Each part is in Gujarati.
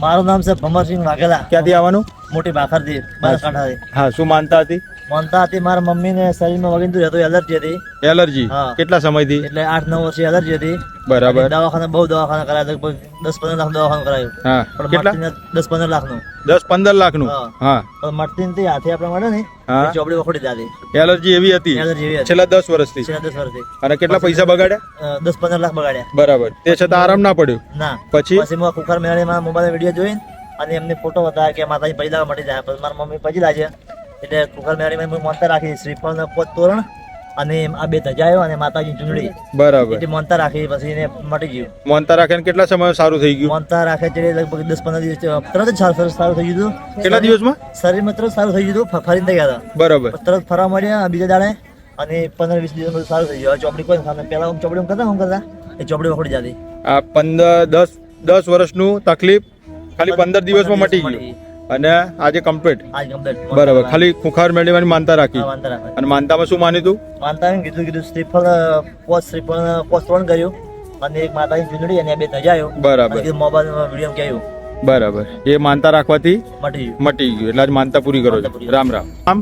મારું નામ છે ભમરસિંહ વાઘેલા. ક્યાંથી આવવાનું? મોટી ભાખરથી બનાસકાંઠાથી હા શું માનતા હતી? મનતા હતી મારા મમ્મીને શરીરમાં વગીનતું રહેતું એલર્જી હતી. એલર્જી. કેટલા સમયથી? એટલે આઠ નવ વર્ષ એલર્જી હતી. બરાબર. દવાખાના બહુ દવાખાના કરાયા દસ પંદર લાખ દવાખાનું કરાયું. પણ કેટલા? દસ પંદર લાખનું. દસ પંદર લાખનું હા. પણ નથી હાથે આપણે મળે ને ચોપડી વખોડી દાદી એલર્જી એવી હતી? એલર્જી એવી છેલ્લા દસ વર્ષથી? છેલ્લા દસ વર્ષથી. અને કેટલા પૈસા બગાડ્યા? દસ પંદર લાખ બગાડ્યા. બરાબર. તે છતાં આરામ ના પડ્યો? ના. પછી? પછી મેં કુકર મેળીમાં મોબાઈલ વીડિયો જોઈને અને એમને ફોટો બતાવ્યા કે માતાજી પૈસા મટી જાય. પછી મારા મમ્મી પછી લાગે એટલે કુકર મેળીમાં મેં મોનતા રાખી શ્રીફળ પોત તોરણ અને આ બે ધજાયો અને માતાજી ચૂંટણી બરાબર. એટલે મોનતા રાખી પછી એને મટી ગયું. મોનતા રાખે કેટલા સમય સારું થઈ ગયું? મોનતા રાખે છે લગભગ દસ પંદર દિવસ તરત જ સારું સારું થઈ ગયું હતું. કેટલા દિવસમાં? શરીરમાં તરત સારું થઈ ગયું હતું. ફરીને ગયા હતા. બરાબર. તરત ફરવા મળ્યા બીજા દાડે અને પંદર વીસ દિવસ બધું સારું થઈ ગયું. ચોપડી કોઈ ખાને પહેલા હું ચોપડી કરતા હું કરતા? એ ચોપડી વખડી જતી. આ પંદર દસ દસ વર્ષનું તકલીફ ખાલી પંદર દિવસમાં મટી ગયું. અને આજે કમ્પ્લીટ આજ કમ્પ્લીટ બરાબર. ખાલી ખુખાર મેળવવાની માનતા રાખી. અને માનતામાં શું માન્યું તું? માનતા કીધું કીધું શ્રીફળ પોસ્ટ શ્રીફળ પોસ્ટ પણ કર્યું. અને એક માતાની ચૂંટણી અને બે ધજાયો બરાબર. મોબાઈલ વીડિયો કહ્યું બરાબર. એ માનતા રાખવાથી મટી ગયું. મટી ગયું. એટલે આજ માનતા પૂરી કરો છો. પૂરી. રામ રામ. આમ?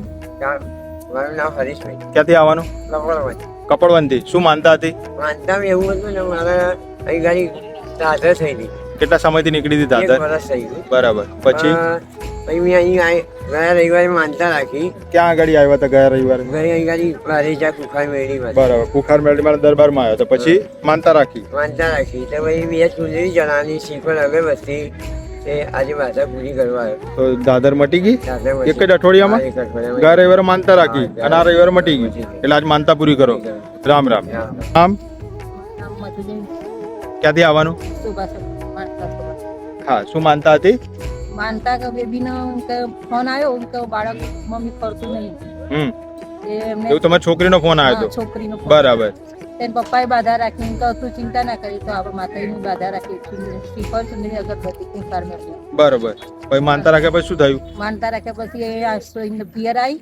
મારું નામ હરીશભાઈ. ક્યાંથી આવવાનું? કપડવંતી. કપડવંતી. શું માનતા હતી? માનતા એવું હતું ને મારા અહીં ગાડી દાદર થઈ હતી. કેટલા સમયથી નીકળી દીધા વર્ષ બરાબર. પછી? પછી મેં અહીં ગયા રવિવારે માનતા રાખી. ક્યાં આગળ આવ્યા હતા ગયા રવિવારે? ઘરે અહીં ગાડી બારેજા કુખાર મેળી માં બરાબર. ખુખાર મેળવીમાં દરબારમાં આવ્યો તો પછી? માનતા રાખી? માનતા રાખી. તો પછી બે ચૂંદડી જણાની શ્રીફળ અગરબત્તી એ આજે માતા પૂરી કરવા આવ્યો. તો દાદર મટી ગઈ? એક જ અઠવાડિયામાં. ગયા રવિવારે માનતા રાખી અને આ રવિવારે મટી ગઈ. એટલે આજ માનતા પૂરી કરો. રામ રામ. આમ ક્યાંથી આવવાનું? હા શું માનતા હતી? માનતા કે બેબીનો ફોન આવ્યો કે બાળક મમ્મી ફરતું નહીં. હમ. એવું તમારી છોકરીનો ફોન આવ્યો હતો છોકરીનો ફોન. બરાબર. તેને પપ્પાએ બાધા રાખી તો તું ચિંતા ના કરી તો આપણે માતાજીની બાધા રાખી. શ્રીફળ ચુંદડી અગરબત્તી કુંકાર મેળવી બરાબર. પછી માનતા રાખ્યા પછી શું થયું? માનતા રાખ્યા પછી એ આશ્રય પિયર આવી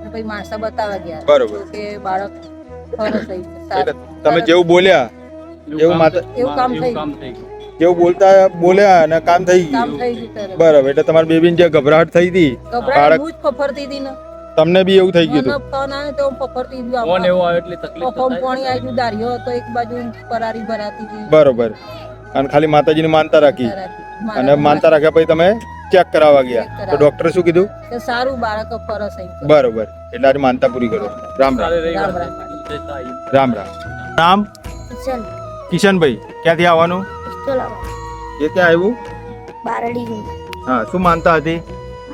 અને પછી માણસા બતાવવા ગયા. બરોબર. કે બાળક ફરસ થઈ તમે જેવું બોલ્યા એવું માતા એવું કામ થઈ ગયું. જેવું બોલતા બોલ્યા અને કામ થઈ ગયું. બરાબર એટલે તમારી બેબીને જે ગભરાટ થઈ હતી બાળક ફફરતી હતી ને. તમને બી એવું થઈ ગયું હતું? ફોન આવે તો ફફરતી ફોન એવો આવે એટલે તકલીફ થાય. પાણી આવી ગયું હતો એક બાજુ પરારી ભરાતી હતી. બરોબર. અને ખાલી માતાજીને માનતા રાખી. અને માનતા રાખ્યા પછી તમે ચેક કરાવવા ગયા. તો. ડોક્ટરે શું કીધું? કે સારું બાળક ફરસ બરોબર. એટલે આજે માનતા પૂરી કરો. રામ રામ. રામ રામ. રામ નામ? કિશનભાઈ. ક્યાંથી આવવાનું? એ ક્યાં આવ્યું? બારડી. હા શું માનતા હતી?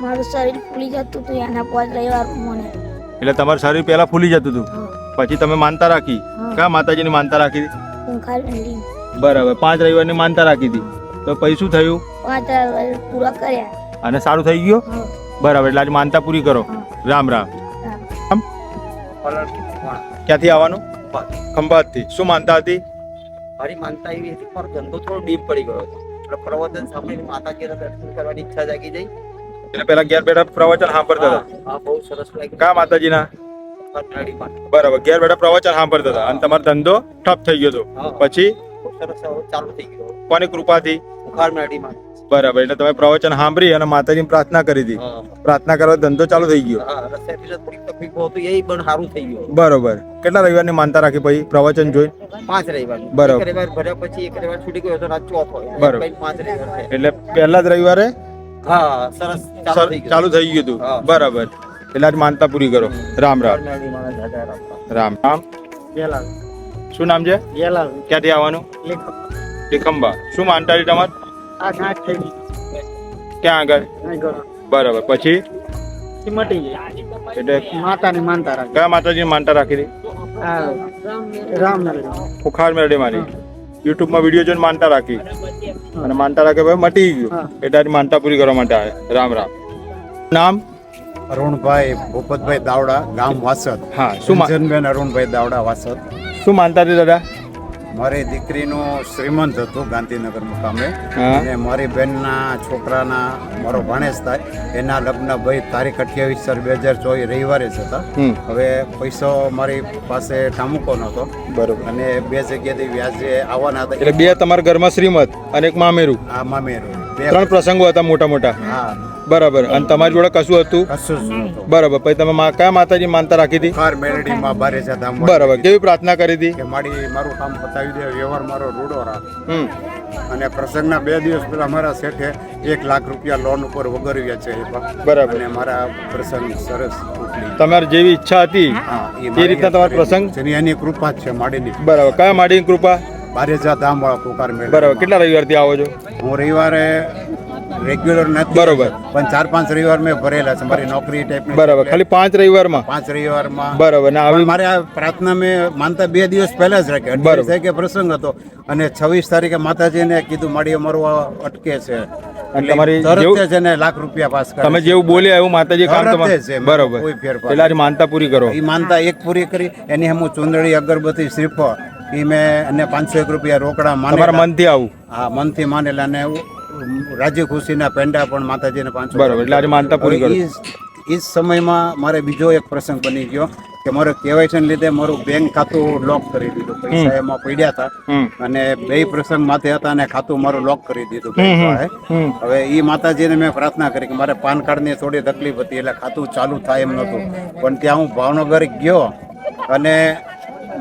મારું શરીર ફૂલી જતું હતું એના પાંચ રવિવાર મને. એટલે તમારું શરીર પહેલા ફૂલી જતું હતું? પછી તમે માનતા રાખી? કયા માતાજીની માનતા રાખી હતી? બરાબર પાંચ રવિવારની માનતા રાખી હતી. તો પછી શું થયું? પાંચ રવિવાર પૂરા કર્યા. અને સારું થઈ ગયું? બરાબર એટલે આજે માનતા પૂરી કરો. રામ રામ. રામ. ક્યાંથી આવવાનું? ખંભાતથી. શું માનતા હતી? મારી માનતા એવી હતી મારો ધંધો થોડો ડીપ પડી ગયો હતો. એટલે પ્રવચન સાંભળીને માતાજીના દર્શન કરવાની ઈચ્છા જાગી જઈ એટલે પેલા ઘેર બેઠા પ્રવચન સાંભળતા હતા? હા, બહુ સરસ લાગ્યું. કા માતાજીના? બરાબર ઘેર બેઠા પ્રવચન સાંભળતા હતા. અને તમારો ધંધો ઠપ થઈ ગયો હતો. પછી? સરસ ચાલુ થઈ ગયો. કોની કૃપાથી? બુખાર મેળવી માં બરાબર એટલે તમે પ્રવચન સાંભળી અને માતાજીની પ્રાર્થના કરી હતી. પ્રાર્થના કરવા ધંધો ચાલુ થઈ ગયો. બરોબર. કેટલા રવિવારની માનતા રાખી પછી પ્રવચન જોઈ? પાંચ રવિવાર. બરોબર. રવિવાર ભર્યા પછી એક રવિવાર છૂટી ગયો તો રાત ચોથો બરાબર. પાંચ રવિવાર એટલે પહેલા જ રવિવારે હા સરસ. ચાલુ થઈ ગયું. હતું. બરાબર. એટલે આજ માનતા પૂરી કરો. રામ રામ. રામ. રામ. શું નામ છે? ક્યાંથી આવવાનું? લેખંબા. શું માનતા તમારે? આ ગાંઠ થઈ ગઈ. ક્યાં આગળ? બરાબર. પછી? મટી જાય એટલે માતાને માનતા રાખી. કયા માતાજી માનતા રાખી હતી? રામ ખુખાર મેળવી મારી યુટ્યુબમાં વીડિયો જોઈને માનતા રાખી. અને માનતા રાખે ભાઈ મટી ગયું. એટલે માનતા પૂરી કરવા માટે આવે. રામ રામ. નામ? અરુણભાઈ ભૂપતભાઈ દાવડા ગામ વાસદ. હા શું કંચનબેન અરુણભાઈ દાવડા વાસદ. શું માનતા હતી દાદા? મારી દીકરીનું શ્રીમંત હતું ગાંધીનગર મુકામે. અને મારી બેનના છોકરાના મારો ભાણેજ થાય એના લગ્ન ભાઈ તારીખ અઠ્યાવીસ સર બે હજાર ચોવીસ રવિવારે જ હતા. હવે પૈસો મારી પાસે ઠામુકો નહોતો. બરોબર. અને બે જગ્યાએથી વ્યાજે આવવાના હતા. એટલે બે તમારા ઘરમાં શ્રીમત અને એક મામેરું. હા મામેરું. ત્રણ પ્રસંગો હતા મોટા મોટા. હા બરાબર. અને તમારી જોડે કશું હતું? બરાબર. પછી તમે મા- કયા માતાજી માનતા રાખી હતી? કાર મેલડીમાં બારે ધામ બરાબર. કેવી પ્રાર્થના કરી હતી? કે મારી મારું કામ પતાવી દે વ્યવહાર મારો રૂડો રાખ. અને પ્રસંગના બે દિવસ પહેલા મારા શેઠે એક લાખ રૂપિયા લોન ઉપર વગરવ્યા છે બરાબર. અને મારા પ્રસંગ સરસ તમારી જેવી ઈચ્છા હતી? એ રીતના તમારો પ્રસંગ? એની કૃપા છે માડીની. બરાબર. કયા માડીની કૃપા? બારેજા ધામ વાળા કુકાર મેળ બરાબર. કેટલા રવિવારથી આવો છો? હું રવિવારે રેગ્યુલર નથી. બરોબર. પણ ચાર પાંચ રવિવાર મેં ભરેલા છે. મારી નોકરી ટાઈપ બરાબર. ખાલી પાંચ રવિવારમાં? પાંચ રવિવારમાં. બરાબર. ના હવે મારે આ પ્રાર્થના મેં માનતા બે દિવસ પહેલા જ રાખી. બરોબર. તારીખે પ્રસંગ હતો અને છવ્વીસ તારીખે માતાજીને કીધું માડી અમારું અટકે છે. અને તમારી જેવું- લાખ રૂપિયા પાસ કરે તમે જેવું બોલ્યા એવું માતાજી કામ તમારે છે, બરોબર. કોઈ ફેરફાર માનતા પૂરી કરો. એ માનતા એક પૂરી કરી. એની હું ચુંદડી અગરબત્તી શ્રીફળ એ મેં અને પાંચસો એક રૂપિયા રોકડા તમારા માનેલા. મનથી આવું. હા મનથી માનેલા અને રાજી ખુશીના પેંડા પણ માતાજીને પાંચસો બરાબર એટલે આજે માનતા પૂરી કરી એ જ સમયમાં મારે બીજો એક પ્રસંગ બની ગયો કે મારો કેવાયસી લીધે મારું બેંક ખાતું લોક કરી દીધું પૈસા એમાં પડ્યા હતા. અને બે પ્રસંગ માથે હતા અને ખાતું મારું લોક કરી દીધું. હવે એ માતાજીને મેં પ્રાર્થના કરી કે મારે પાન કાર્ડની થોડી તકલીફ હતી એટલે ખાતું ચાલુ થાય એમ નહોતું. પણ ત્યાં હું ભાવનગર ગયો અને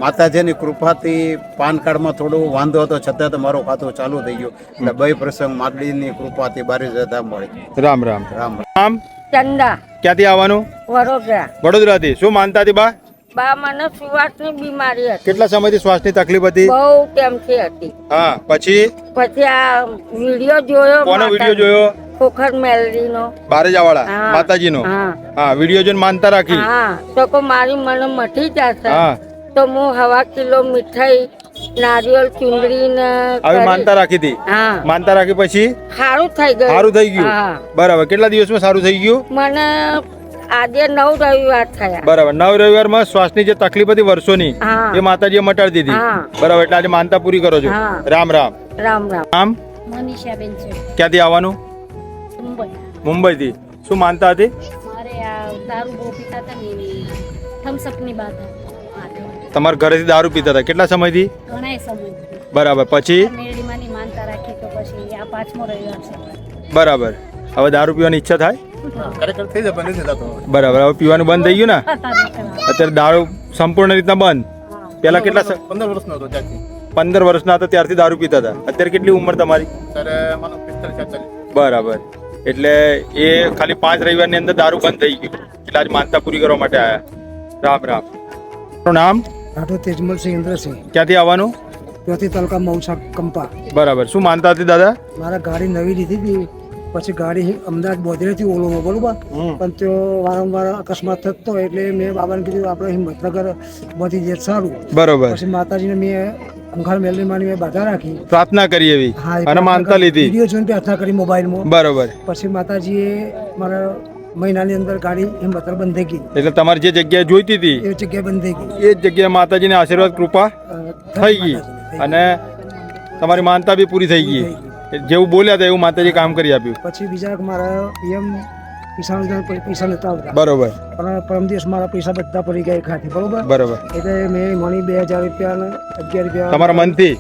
માતાજીની કૃપાથી પાન કાર્ડમાં થોડું વાંધો હતો છતાં તો મારો ખાતું ચાલુ થઈ ગયું. એટલે બે પ્રસંગ માતાજીની કૃપાથી બારી જતા મળી. રામ રામ. રામ રામ. ચંદા. ક્યાંથી આવવાનું? વડોદરા. વડોદરાથી. શું માનતા હતી બા? બા મને શ્વાસની બીમારી હતી. કેટલા સમયથી શ્વાસની તકલીફ હતી? બહુ ટેમથી હતી. હા પછી? પછી આ વિડિયો જોયો કોનો વિડિયો જોયો? ખોખર મેલરીનો બારેજાવાળા હા. માતાજીનો? હા. હા વીડિયો જોઈને માનતા રાખી? હા તો કો મારી મને મટી જશે. હા. તો હું હવા કિલો મીઠાઈ નારિયેલ ચુંદડી ને હવે માનતા રાખી હતી? હા. માનતા રાખી પછી? સારું થઈ ગયું. સારું થઈ ગયું? બરાબર. કેટલા દિવસમાં સારું થઈ ગયું? મને આજે નવ રવિવાર થયા. બરાબર. નવ રવિવારમાં શ્વાસની જે તકલીફ હતી વર્ષોની એ માતાજીએ મટાડી દીધી. બરાબર. એટલે આજે માનતા પૂરી કરો છો. રામ રામ. રામ રામ. આમ? મનીષાબેન છે. ક્યાંથી આવવાનું? મુંબઈ. થી શું માનતા હતી? મારે આ દારૂ બહુ પીતા હતા ને એની થમ્સઅપની વાત હતી. તમારા ઘરેથી દારૂ પીતા હતા. કેટલા સમયથી? ઘણા સમય બરાબર. પછી? મેરડીમાંની માનતા રાખી તો પછી આ પાંચમો રવિવાર છે. બરાબર. હવે દારૂ પીવાની ઈચ્છા થાય? બરાબર. હવે પીવાનું બંધ થઈ ગયું ને? અત્યારે દારૂ સંપૂર્ણ રીતના બંધ. પેલા કેટલા પંદર વર્ષનો હતો પંદર વર્ષના હતા ત્યારથી દારૂ પીતા હતા. અત્યારે કેટલી ઉંમર તમારી? બરાબર. એટલે એ ખાલી પાંચ રવિવારની અંદર દારૂ બંધ થઈ ગયું. એટલે આજ માનતા પૂરી કરવા માટે આવ્યા રામ રામ. નામ? રાઠોડ તેજમલસિંહ ઇન્દ્રસિંહ ક્યાંથી આવવાનું? ત્યાંથી તાલુકા મૌસા કંપા. બરાબર. શું માનતા હતી દાદા? મારા ગાડી નવી લીધી હતી. પછી ગાડી અમદાવાદ બોધરેથી ઓલો બરોબર? પણ તો વારંવાર અકસ્માત થતો એટલે મેં બાબાને કીધું આપણે હિંમતનગર બધી જે સારું. બરોબર. પછી માતાજીને મેં ખુંખાર મેલની માની મેં બાધા રાખી. પ્રાર્થના કરી એવી અને માનતા લીધી. વીડિયો જોઈને પ્રાર્થના કરી મોબાઈલમાં. બરોબર. પછી માતાજીએ મારા મહિનાની અંદર ગાડી હિંમતનગર બંધ થઈ ગઈ. એટલે તમારે જે જગ્યાએ જોઈતી હતી એ જગ્યાએ બંધ થઈ ગઈ. એ જ જગ્યાએ માતાજીને આશીર્વાદ કૃપા થઈ ગઈ. અને તમારી માનતા બી પૂરી થઈ ગઈ. જેવું બોલ્યા હતા એવું માતાજી કામ કરી આપ્યું. પછી બીજા મારા પીએમ યોજના પૈસા નતા આવતા. બરોબર. પણ પરમ દિવસ મારા પૈસા બધા પડી ગયા ખાતે બરોબર? બરોબર. એટલે મેં મણી બે હજાર રૂપિયા ને અગિયાર રૂપિયા તમારા મનથી?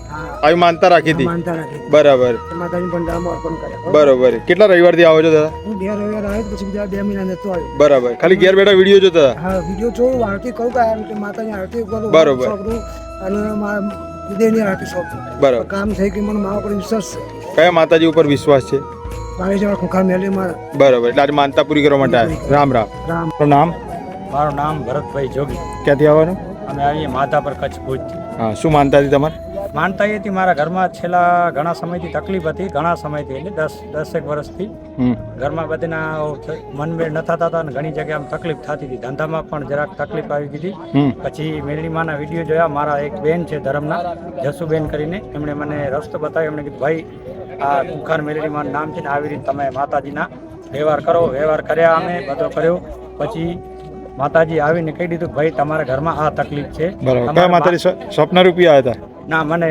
આવી માનતા રાખી હતી? માનતા રાખી બરાબર. માતાજી ભંડારમાં અર્પણ કર્યા બરોબર? કેટલા રવિવારથી આવો છો દાદા? હું બે રવિવાર આવ્યો પછી બીજા બે મહિના નતો આવ્યો. બરાબર. ખાલી ઘેર બેઠા વીડિયો જોતા? હા વીડિયો જો આરતી કહું કે આ માતાની આરતી કરું બરોબર. અને મારા હૃદયની આરતી છોકરું બરાબર. કામ થઈ ગયું મને મારા પર વિશ્વાસ છે. કયા માતાજી ઉપર વિશ્વાસ છે? જવા ખોખા મારા બરાબર એટલે આજે માનતા પૂરી કરવા માટે આવ્યા. રામ રામ. રામ. તમારું નામ? મારું નામ ભરતભાઈ જોગી. ક્યાંથી આવવાનું? અમે આવીએ માતા પર કચ્છ ભુજથી. હા શું માનતા હતી તમારે? માનતા એ હતી મારા ઘરમાં છેલ્લા ઘણા સમયથી તકલીફ હતી ઘણા સમયથી એટલે દસ દસેક વર્ષથી. હમ. ઘરમાં બધીના મનમેળ ન થતા હતા અને ઘણી જગ્યાએ આમ તકલીફ થતી હતી. ધંધામાં પણ જરાક તકલીફ આવી ગઈ હતી. હમ. પછી મેરડીમાના વીડિયો જોયા મારા એક બેન છે ધરમના જસુબેન કરીને એમણે મને રસ્તો બતાવ્યો એમણે કીધું ભાઈ આ કુખાર મેરડીમાનું નામ છે ને આવી રીતે તમે માતાજીના વ્યવહાર કરો વ્યવહાર કર્યા અમે બધો કર્યો. પછી માતાજી આવીને કહી દીધું ભાઈ તમારા ઘરમાં આ તકલીફ છે. બરાબર. માતાજી? સ્વપ્ન રૂપી આવ્યા હતા? ના મને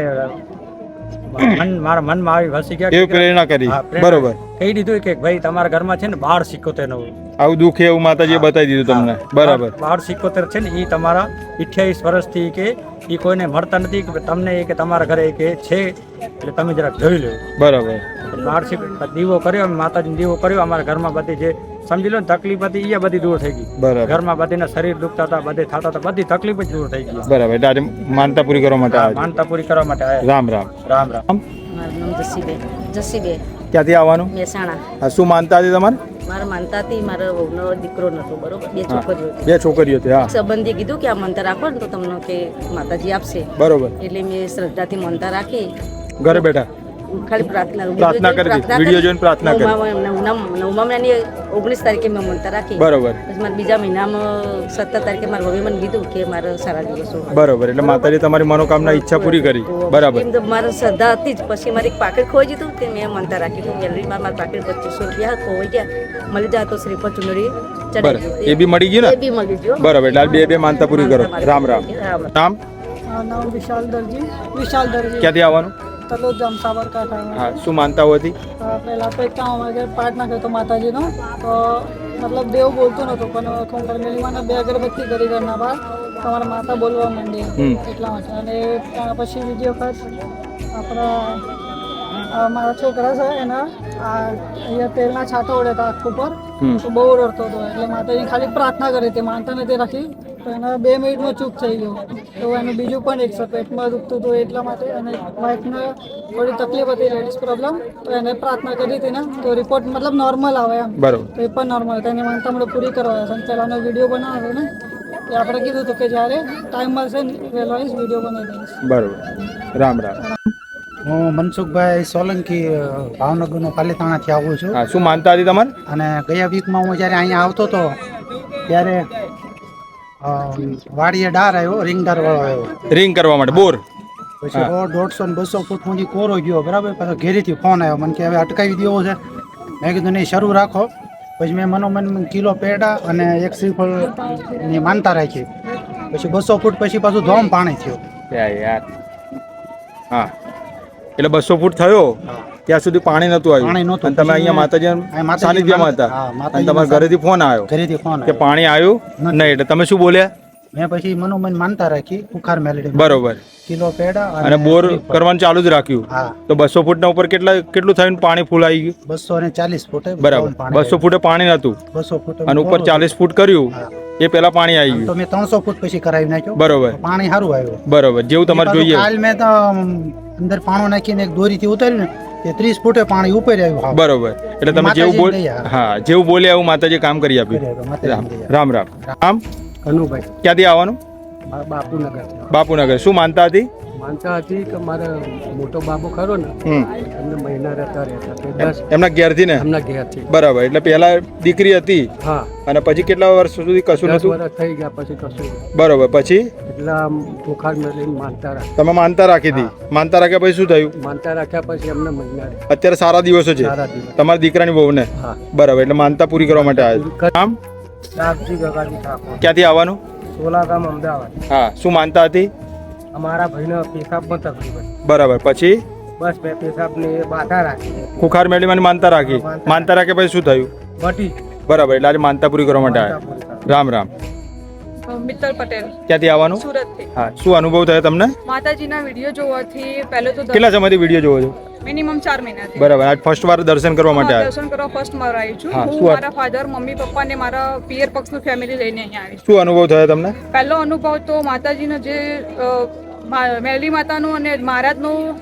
મન મારા મનમાં આવી વસી ગયા. પ્રેરણા કરી. બરોબર. કહી દીધું કે ભાઈ તમારા ઘરમાં છે ને બાર સિક્કોતેર નો આવું દુઃખ એવું માતાજીએ બતાવી દીધું તમને. બરાબર. બાર સિત્તોતેર છે ને એ તમારા અઠ્યાવીસ વર્ષથી કે એ કોઈને મળતા નથી કે તમને એ કે તમારા ઘરે કે છે એટલે તમે જરાક જોઈ લો. બરાબર. બાર દીવો કર્યો માતાજી દીવો કર્યો અમારા ઘરમાં બધી જે સમજી લો ને તકલીફ હતી એ બધી દૂર થઈ ગઈ. બરાબર. ઘરમાં બધીના શરીર દુખતા હતા બધે થતા હતા બધી તકલીફ જ દૂર થઈ ગઈ. બરાબર. એટલે આજે માનતા પૂરી કરવા માટે માનતા પૂરી કરવા માટે રામ રામ. રામ રામ. જસીબે જસીબેન. ક્યાંથી આવવાનું? મહેસાણા. શું માનતા હતી તમારે? મારા માનતા હતી મારા વહુનો દીકરો નતો બરોબર? બે છોકરીઓ હતી. બે છોકરીઓ હતી હા. સંબંધીએ કીધું કે આ મંતર રાખો ને તો તમને કે માતાજી આપશે. બરોબર. એટલે મેં શ્રદ્ધાથી મંતર રાખી ઘરે બેઠા? ખાલી પ્રાર્થના પ્રાર્થના કરી દીધી. વીડિયો જોઈને પ્રાર્થના કરી. નવમા મહિનાની ઓગણીસ તારીખે મેં મનતા રાખી. બરોબર. મારા બીજા મહિનામાં સત્તર તારીખે મારા મમ્મી મને કીધું કે મારે સારા દિવસો બરોબર એટલે માતાજી તમારી મનોકામના ઈચ્છા પૂરી કરી. બરાબર. મારે શ્રદ્ધા હતી જ. પછી મારી એક પાકીટ ખોઈ દીધું તે મેં મનતા રાખી હતું. ગેલેરીમાં મારા પાકીટ પચીસો રૂપિયા ખોવાઈ ગયા. મળી જાય તો શ્રીફળ ચુંદડી બરાબર. એ બી મળી ગયું એ ને બી મળી ગયું. બરાબર એટલે બે બે માનતા પૂરી કરો. રામ રામ. રામ નામ નામ વિશાલ દરજી. વિશાલ દરજી. ક્યાંથી આવવાનું? તલોદ ગામ સાબરકાંઠા. હા શું માનતા હોતી પહેલા તો એકતા કામ અમારે પાઠ કર્યો માતાજીનો. તો મતલબ દેવ બોલતો નતો પણ કરમેલીમાં બે અગરબત્તી કરી ઘરના બહાર. તમારા માતા બોલવા માંડી એટલા માટે. અને ત્યાં પછી બીજી વખત આપણા મારા છોકરા છે એના આ અહીંયા તેલના છાંટા ઉડ્યા હતા આંખ ઉપર તો બહુ રડતો હતો એટલે માતાજી ખાલી પ્રાર્થના કરી હતી માનતા નથી રાખી. તો એના બે મિનિટમાં ચૂપ થઈ ગયો. તો એનું બીજું પણ એક પેટમાં દુખતું હતું એટલા માટે અને વાઇફને થોડી તકલીફ હતી લેડીઝ પ્રોબ્લેમ. તો એને પ્રાર્થના કરી હતી ને તો રિપોર્ટ મતલબ નોર્મલ આવે એમ. બરાબર. તો એ પણ નોર્મલ હતા એની માનતા આપણે પૂરી કરવા છે. પહેલાંનો વીડિયો બનાવ્યો ને એ આપણે કીધું હતું કે જ્યારે ટાઈમ મળશે ને વહેલો આવીશ વીડિયો બનાવી દઈશ. બરાબર. રામ રામ. હું મનસુખભાઈ સોલંકી ભાવનગરનો પાલીતાણાથી આવું છું. શું માનતા હતી તમારે? અને ગયા વીકમાં હું જ્યારે અહીંયા આવતો હતો ત્યારે વાડીએ ડાર આવ્યો રિંગ ડાર વાળો આવ્યો. રિંગ કરવા માટે બોર? પછી. સો દોઢસો ને બસો ફૂટ સુધી કોરો ગયો બરાબર? પછી ઘેરીથી ફોન આવ્યો મને કે હવે અટકાવી દેવો છે. મેં કીધું નહીં શરૂ રાખો. પછી મેં મનોમન કિલો પેડા અને એક શ્રીફળની માનતા રાખી. પછી બસો ફૂટ પછી પાછું ધોમ પાણી થયું. યાર? હા. એટલે બસો ફૂટ થયો? ત્યાં સુધી પાણી નતું આવ્યું. નહોતું. અને તમે અહીંયા માતાજી સાનિધ્યમાં હતા. અને તમારા ઘરેથી ફોન આવ્યો ઘરેથી ફોન કે પાણી આવ્યું? નહીં એટલે તમે શું બોલ્યા? મેં પછી મનોમન માનતા રાખી બુખાર મેલેડી બરોબર. કિલો પેડા અને બોર કરવાનું ચાલુ જ રાખ્યું. તો બસો ફૂટના ઉપર કેટલા કેટલું થયું પાણી ફૂલ આવી ગયું? બસો ને ચાલીસ ફૂટે બરાબર. બસો ફૂટે પાણી નતું બસો ફૂટ અને ઉપર ચાલીસ ફૂટ કર્યું. એ પેલા પાણી આવી તો ગયું. મેં ત્રણસો ફૂટ પછી કરાવી નાખ્યું. બરોબર. પાણી સારું આવ્યું. બરોબર. જેવું તમારે જોઈએ. કાલ મેં તો અંદર પાણો નાખીને એક દોરીથી ઉતાર્યું ને તે ત્રીસ ફૂટે પાણી ઉપર આવ્યું. બરોબર. એટલે તમે જેવું બોલ હા જેવું બોલ્યા એવું માતાજી કામ કરી આપ્યું રામ રામ રામ. કનુભાઈ. ક્યાંથી આવવાનું? બાપુનગર બાપુનગર. શું માનતા હતી? માનતા હતી કે મારે મોટો બાબો ખરો ને એમને મહિના રહેતા રહેતા એમના ઘેરથી ને? એમના ઘેરથી. બરાબર એટલે પહેલા દીકરી હતી હા. અને પછી કેટલા વર્ષ સુધી કશું નતું વર્ષ થઈ ગયા પછી કશું. બરાબર પછી? એટલે બુખાર મેળવીને માનતા રાખી. તમે માનતા રાખી હતી? માનતા રાખ્યા પછી શું થયું? માનતા રાખ્યા પછી એમને મહિના અત્યારે સારા દિવસો છે. તમારા દીકરાની બહુને હા. બરાબર એટલે માનતા પૂરી કરવા માટે આવ્યા. ગગાજી ઠાકોર. ક્યાંથી આવવાનું? સોલા ગામ અમદાવાદ. હા શું માનતા હતી? અમારા ભાઈને પેશાબમાં તકલીફ હતી. બરાબર. પછી? બસ મેં પેશાબની બાધા રાખી ખુખાર મેળવીમાં માનતા રાખી. માનતા રાખે. પછી શું થયું? મટી બરાબર એટલે આજે માનતા પૂરી કરવા માટે આવ્યા. રામ રામ. મિત્તલ પટેલ. ક્યાંથી આવવાનું? સુરતથી. હા શું અનુભવ થયો તમને? માતાજીના વીડિયો જોવાથી પહેલો તો કેટલા સમયથી વીડિયો જોવો છો? મિનિમમ ચાર મહિનાથી. બરાબર આજ ફર્સ્ટ વાર દર્શન કરવા માટે આવ્યા. દર્શન કરવા ફર્સ્ટ વાર આવી છું. હું મારા ફાધર મમ્મી પપ્પા ને મારા પિયર પક્ષનું ફેમિલી લઈને અહીંયા આવી શું અનુભવ થયો તમને? પહેલો અનુભવ તો માતાજીનો જે અ, મા- માતાનું અને મહારાજનું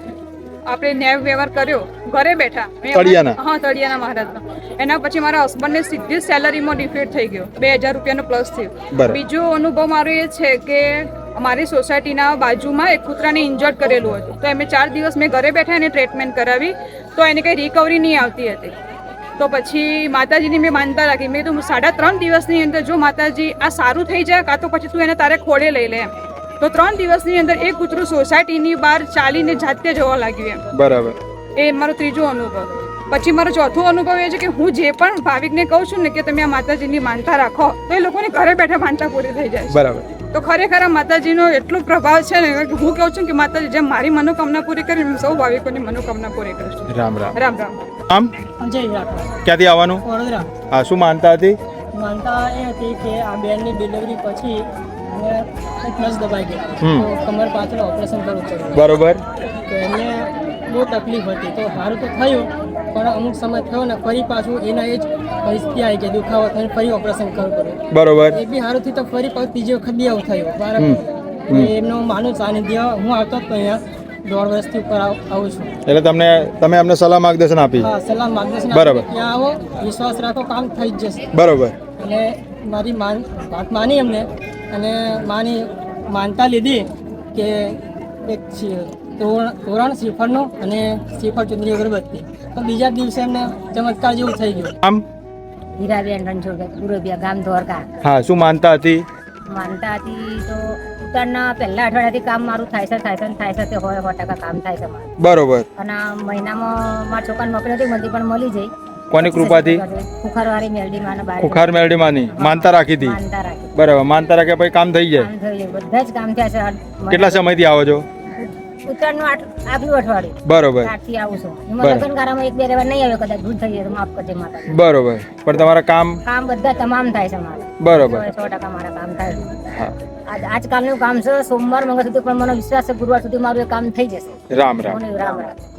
આપણે ન્યાય વ્યવહાર કર્યો. ઘરે બેઠા. તળિયાના? હા તળિયાના મહારાજનો. એના પછી મારા હસબન્ડને સીધી જ સેલરીમાં ડિફેક્ટ થઈ ગયો. બે હજાર રૂપિયાનો પ્લસ થયો. બીજો અનુભવ મારો એ છે કે અમારી સોસાયટીના બાજુમાં એક કૂતરાને ઇન્જર્ડ કરેલું હતું. તો એમે ચાર દિવસ મેં ઘરે બેઠા એને ટ્રીટમેન્ટ કરાવી. તો એને કંઈ રિકવરી નહીં આવતી હતી. તો પછી માતાજીની મેં માનતા રાખી. મેં તો સાડા ત્રણ દિવસની અંદર જો માતાજી આ સારું થઈ જાય કાં તો પછી તું એને તારે ખોળે લઈ લે એમ. તો ત્રણ દિવસની અંદર એ કૂતરું સોસાયટીની બહાર ચાલીને જાતે જવા લાગ્યું એમ. બરાબર. એ મારો ત્રીજો અનુભવ. પછી મારો ચોથો અનુભવ એ છે કે હું જે પણ ભાવિકને કહું છું ને કે તમે આ માતાજીની માનતા રાખો તો એ લોકોને ઘરે બેઠા માનતા પૂરી થઈ જાય બરાબર. તો ખરેખર આ માતાજીનો એટલો પ્રભાવ છે ને કે હું કહું છું કે માતાજી જેમ મારી મનોકામના પૂરી કરી હું સૌ ભાવિકોની મનોકામના પૂરી કરશું. રામ રામ. રામ રામ. આમ? જય રાઠોડ ક્યાંથી આવવાનું? વડોદરા. હા શું માનતા હતી? માનતા એ હતી કે આ બેનની ડિલિવરી પછી નસ દબાઈ ગઈ. કમર પાછળ ઓપરેશન કરવું પડ્યું. બરોબર. તો એમને બહુ તકલીફ હતી. તો સારું તો થયું પણ અમુક સમય થયો ને ફરી પાછું એના એ જ પરિસ્થિતિ આવી કે દુખાવો થઈને ફરી ઓપરેશન કરવું પડ્યું. બરોબર. એ બી સારું થયું તો ફરી પાછું ત્રીજી વખત બી આવું થયું. એમનો માનું સાનિધ્ય હું આવતો જ તો અહીંયા દોઢ વર્ષથી ઉપર આવું છું. એટલે તમને તમે અમને સલાહ માર્ગદર્શન આપી. હા સલાહ માર્ગદર્શન બરાબર. ત્યાં આવો વિશ્વાસ રાખો કામ થઈ જ જશે. બરોબર. અને મારી માન વાત માની એમને અને માની માનતા લીધી કે એક તોરણ તોરણ શ્રીફળનું અને શ્રીફળ ચુંદરી અગરબત્તી. તો બીજા દિવસે એમને ચમત્કાર જેવું થઈ ગયું. આમ? હીરાબેન રણછોડ ગુરુબિયા ગામ ધોરકા હા શું માનતા હતી? માનતા હતી તો ઉત્તરના પહેલા અઠવાડિયાથી કામ મારું થાય છે થાય છે ને થાય છે તે હોય સો ટકા કામ થાય છે બરોબર. અને આ મહિનામાં મારા છોકરાને નોકરી નથી મળતી પણ મળી જઈ. કોની કૃપાથી? ખુખારવાળી મેલડી માને ખુખાર માનતા રાખી હતી. માનતા રાખી. બરાબર. માનતા રાખે પછી કામ થઈ જાય. કામ થઈ જાય. બધા જ કામ થયા છે. કેટલા સમયથી આવો છો? ઉત્તરનું આટ- આગલું અઠવાડિયું. બરોબર. આઠથી આવું છું. એમાં લગ્નગારામાં એક બે રહેવા નહીં આવ્યો કદાચ. ભૂલ થઈ જાય માફ કરજે માતા બરોબર. પણ તમારા કામ કામ બધા તમામ થાય છે મારા. બરોબર. સો સો ટકા મારા કામ થાય આજ આજકાલનું કામ છે. સોમવાર મંગળ સુધી પણ મને વિશ્વાસ છે. ગુરુવાર સુધી મારું એ કામ થઈ જશે. રામ રામ. રામ રામ.